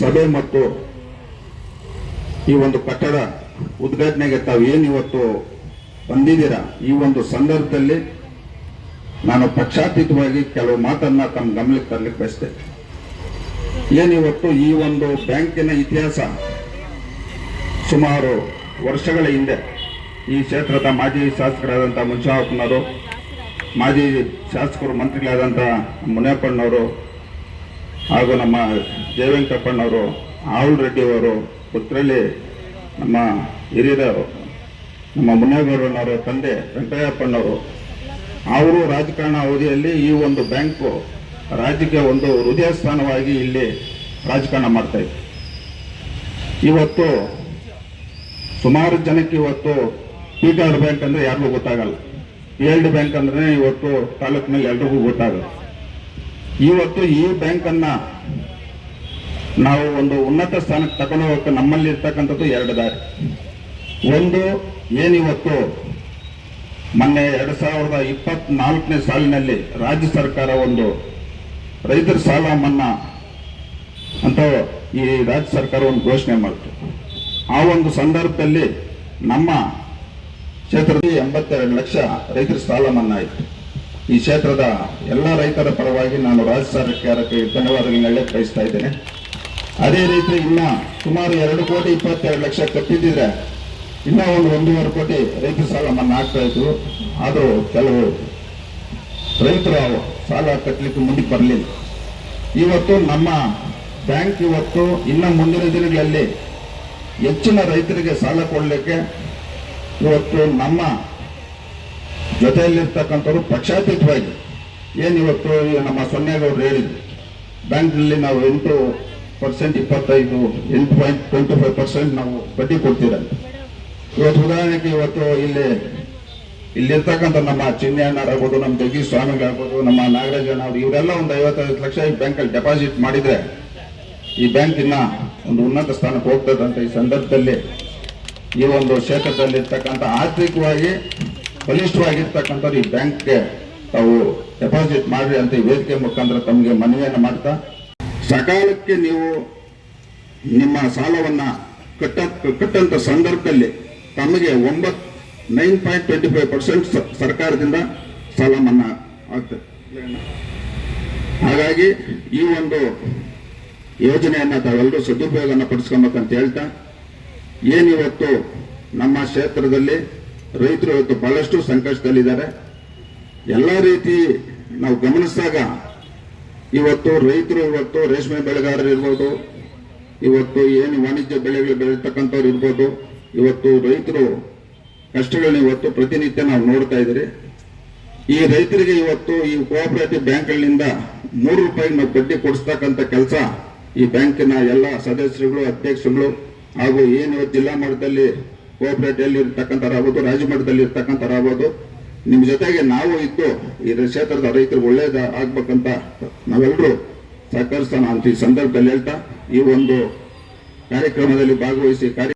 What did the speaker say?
ಸಭೆ ಮತ್ತು ಈ ಒಂದು ಕಟ್ಟಡ ಉದ್ಘಾಟನೆಗೆ ತಾವು ಏನು ಇವತ್ತು ಬಂದಿದ್ದೀರಾ? ಈ ಒಂದು ಸಂದರ್ಭದಲ್ಲಿ ನಾನು ಪಕ್ಷಾತೀತವಾಗಿ ಕೆಲವು ಮಾತನ್ನ ತಮ್ಮ ಗಮನಕ್ಕೆ ತರಲಿಕ್ಕೆ ಬಯಸ್ತೇನೆ. ಏನಿವತ್ತು ಈ ಒಂದು ಬ್ಯಾಂಕಿನ ಇತಿಹಾಸ ಸುಮಾರು ವರ್ಷಗಳ ಹಿಂದೆ ಈ ಕ್ಷೇತ್ರದ ಮಾಜಿ ಶಾಸಕರಾದಂಥ ಮುನ್ಷಾಪನವರು ಮಾಜಿ ಶಾಸಕರು ಮಂತ್ರಿಗಳಾದಂಥ ಮುನಿಯಪ್ಪಣ್ಣವರು ಹಾಗೂ ನಮ್ಮ ಜಯವೆಂಕಟಪ್ಪಣ್ಣವರು ಆವುಲ್ ರೆಡ್ಡಿಯವರು ಪುತ್ರಳ್ಳಿ ನಮ್ಮ ಹಿರಿಯರು, ನಮ್ಮ ಮುನೇಗೌಡನವರ ತಂದೆ ವೆಂಕಯ್ಯಪ್ಪಣ್ಣವರು ಅವರು ರಾಜಕಾರಣ ಅವಧಿಯಲ್ಲಿ ಈ ಒಂದು ಬ್ಯಾಂಕು ರಾಜ್ಯಕ್ಕೆ ಒಂದು ಹೃದಯ ಸ್ಥಾನವಾಗಿ ಇಲ್ಲಿ ರಾಜಕಾರಣ ಮಾಡ್ತಾ ಇತ್ತು. ಇವತ್ತು ಸುಮಾರು ಜನಕ್ಕೆ ಇವತ್ತು ಪಿ ಬ್ಯಾಂಕ್ ಅಂದರೆ ಯಾರಿಗೂ ಗೊತ್ತಾಗಲ್ಲ. ಪಿ ಎಲ್ ಡಿ ಬ್ಯಾಂಕ್ ಅಂದ್ರೆ ಇವತ್ತು ತಾಲೂಕಿನಲ್ಲಿ ಎಲ್ರಿಗೂ ಗೊತ್ತಾಗಲ್ಲ. ಇವತ್ತು ಈ ಬ್ಯಾಂಕ್ ಅನ್ನ ನಾವು ಒಂದು ಉನ್ನತ ಸ್ಥಾನಕ್ಕೆ ತಗೊಂಡು ಹೋಗಕ್ಕೆ ನಮ್ಮಲ್ಲಿ ಇರ್ತಕ್ಕಂಥದ್ದು ಎರಡು ದಾರಿ. ಒಂದು, ಏನಿವತ್ತು ಮೊನ್ನೆ ಎರಡು ಸಾವಿರದ ಇಪ್ಪತ್ನಾಲ್ಕನೇ ಸಾಲಿನಲ್ಲಿ ರಾಜ್ಯ ಸರ್ಕಾರ ಒಂದು ರೈತರ ಸಾಲ ಮನ್ನಾ ಅಂತ ಈ ರಾಜ್ಯ ಸರ್ಕಾರ ಒಂದು ಘೋಷಣೆ ಮಾಡಿತು ಆ ಒಂದು ಸಂದರ್ಭದಲ್ಲಿ ನಮ್ಮ ಕ್ಷೇತ್ರದಲ್ಲಿ ಎಂಬತ್ತೆರಡು ಲಕ್ಷ ರೈತರ ಸಾಲ ಮನ್ನಾ ಆಯಿತು. ಈ ಕ್ಷೇತ್ರದ ಎಲ್ಲ ರೈತರ ಪರವಾಗಿ ನಾನು ರಾಜ್ಯ ಸರ್ಕಾರಕ್ಕೆ ಧನ್ಯವಾದಗಳನ್ನು ಹೇಳಕ್ಕೆ ಬಯಸ್ತಾ ಇದ್ದೇನೆ. ಅದೇ ರೀತಿ ಇನ್ನ ಸುಮಾರು ಎರಡು ಕೋಟಿ ಇಪ್ಪತ್ತೆರಡು ಲಕ್ಷ ಕಟ್ಟಿದ್ದಿದ್ರೆ ಇನ್ನೂ ಒಂದು ಒಂದೂವರೆ ಕೋಟಿ ರೈತರ ಸಾಲ ಮನ್ನಾ ಆಗ್ತಾ ಇತ್ತು. ಆದರೂ ಕೆಲವು ರೈತರು ಸಾಲ ಕಟ್ಟಲಿಕ್ಕೆ ಮುಂದೆ ಬರಲಿಲ್ಲ. ಇವತ್ತು ನಮ್ಮ ಬ್ಯಾಂಕ್ ಇವತ್ತು ಇನ್ನ ಮುಂದಿನ ದಿನಗಳಲ್ಲಿ ಹೆಚ್ಚಿನ ರೈತರಿಗೆ ಸಾಲ ಕೊಡಲಿಕ್ಕೆ ಇವತ್ತು ನಮ್ಮ ಜೊತೆಯಲ್ಲಿರ್ತಕ್ಕಂಥವ್ರು ಪಕ್ಷಾತೀತವಾಗಿ. ಏನು ಇವತ್ತು ಈ ನಮ್ಮ ಸೊನ್ನೇಗೌಡರು ಹೇಳಿದ್ರು. ಬ್ಯಾಂಕ್ನಲ್ಲಿ ನಾವು ಎಂಟು ಪರ್ಸೆಂಟ್, ಇಪ್ಪತ್ತೈದು, ಎಂಟು ಪಾಯಿಂಟ್ ಟ್ವೆಂಟಿ ಫೈವ್ ಪರ್ಸೆಂಟ್ ನಾವು ಬಡ್ಡಿ ಕೊಡ್ತೀರಂತೆ ಇವತ್ತು ಉದಾಹರಣೆಗೆ ಇವತ್ತು ಇಲ್ಲಿ, ಇಲ್ಲಿರ್ತಕ್ಕಂಥ ನಮ್ಮ ಚಿನ್ನಣ್ಣರಾಗ್ಬೋದು, ನಮ್ಮ ಜಗದೀಶ್ ಸ್ವಾಮಿಗಳಾಗ್ಬೋದು, ನಮ್ಮ ನಾಗರಾಜಣ್ಣ ಅವರು, ಇವರೆಲ್ಲ ಒಂದು ಐವತ್ತೈದು ಲಕ್ಷ ಈ ಬ್ಯಾಂಕಲ್ಲಿ ಡೆಪಾಸಿಟ್ ಮಾಡಿದ್ರೆ ಈ ಬ್ಯಾಂಕಿನ ಒಂದು ಉನ್ನತ ಸ್ಥಾನಕ್ಕೆ ಹೋಗ್ತದಂತ ಈ ಸಂದರ್ಭದಲ್ಲಿ ಈ ಒಂದು ಕ್ಷೇತ್ರದಲ್ಲಿರ್ತಕ್ಕಂಥ ಆರ್ಥಿಕವಾಗಿ ಬಲಿಷ್ಠವಾಗಿರ್ತಕ್ಕಂಥವ್ರು ಈ ಬ್ಯಾಂಕ್ಗೆ ತಾವು ಡೆಪಾಸಿಟ್ ಮಾಡ್ರಿ ಅಂತ ಈ ವೇದಿಕೆ ಮುಖಾಂತರ ತಮಗೆ ಮನವಿಯನ್ನು ಮಾಡ್ತಾ, ಸಕಾಲಕ್ಕೆ ನೀವು ನಿಮ್ಮ ಸಾಲವನ್ನು ಕಟ್ಟ ಕಟ್ಟಂಥ ಸಂದರ್ಭದಲ್ಲಿ ತಮಗೆ ಒಂಬತ್ತು nine point twenty five percent ಸರ್ಕಾರದಿಂದ ಸಾಲ ಮನ್ನಾ ಆಗ್ತದೆ ಹಾಗಾಗಿ ಈ ಒಂದು ಯೋಜನೆಯನ್ನು ತಾವೆಲ್ಲರೂ ಸದುಪಯೋಗನ ಪಡಿಸ್ಕೊಬೇಕಂತ ಹೇಳ್ತಾ, ಏನಿವತ್ತು ನಮ್ಮ ಕ್ಷೇತ್ರದಲ್ಲಿ ರೈತರು ಇವತ್ತು ಬಹಳಷ್ಟು ಸಂಕಷ್ಟದಲ್ಲಿದ್ದಾರೆ. ಎಲ್ಲ ರೀತಿ ನಾವು ಗಮನಿಸಿದಾಗ ಇವತ್ತು ರೈತರು ಇವತ್ತು ರೇಷ್ಮೆ ಬೆಳೆಗಾರರು ಇರ್ಬೋದು, ಇವತ್ತು ಏನು ವಾಣಿಜ್ಯ ಬೆಳೆಗಳು ಬೆಳೀತಕ್ಕಂಥವ್ರು ಇರ್ಬೋದು, ಇವತ್ತು ರೈತರು ಕಷ್ಟಗಳನ್ನ ಇವತ್ತು ಪ್ರತಿನಿತ್ಯ ನಾವು ನೋಡ್ತಾ ಇದ್ದೀರಿ. ಈ ರೈತರಿಗೆ ಇವತ್ತು ಈ ಕೋಆಪರೇಟಿವ್ ಬ್ಯಾಂಕ್ಗಳಿಂದ ಮೂರು ರೂಪಾಯಿ ನಾವು ಬಡ್ಡಿ ಕೊಡಿಸ್ತಕ್ಕಂಥ ಕೆಲಸ ಈ ಬ್ಯಾಂಕಿನ ಎಲ್ಲ ಸದಸ್ಯರುಗಳು, ಅಧ್ಯಕ್ಷರುಗಳು ಹಾಗೂ ಏನು ಜಿಲ್ಲಾ ಮಟ್ಟದಲ್ಲಿ ಕೋಆಪರೇಟಿವ್ ಇರ್ತಕ್ಕಂಥವ್ರಾಗ್ಬೋದು ರಾಜ್ಯ ಮಟ್ಟದಲ್ಲಿ ಇರ್ತಕ್ಕಂಥವ್ರಾಗ್ಬೋದು ನಿಮ್ಮ ಜೊತೆಗೆ ನಾವು ಇದ್ದು ಈ ಕ್ಷೇತ್ರದ ರೈತರಿಗೆ ಒಳ್ಳೇದ ಆಗ್ಬೇಕಂತ ನಾವೆಲ್ಲರೂ ಸಹಕರಿಸೋಣ ಅಂತ ಈ ಸಂದರ್ಭದಲ್ಲಿ ಹೇಳ್ತಾ, ಈ ಒಂದು ಕಾರ್ಯಕ್ರಮದಲ್ಲಿ ಭಾಗವಹಿಸಿ ಕಾರ್ಯ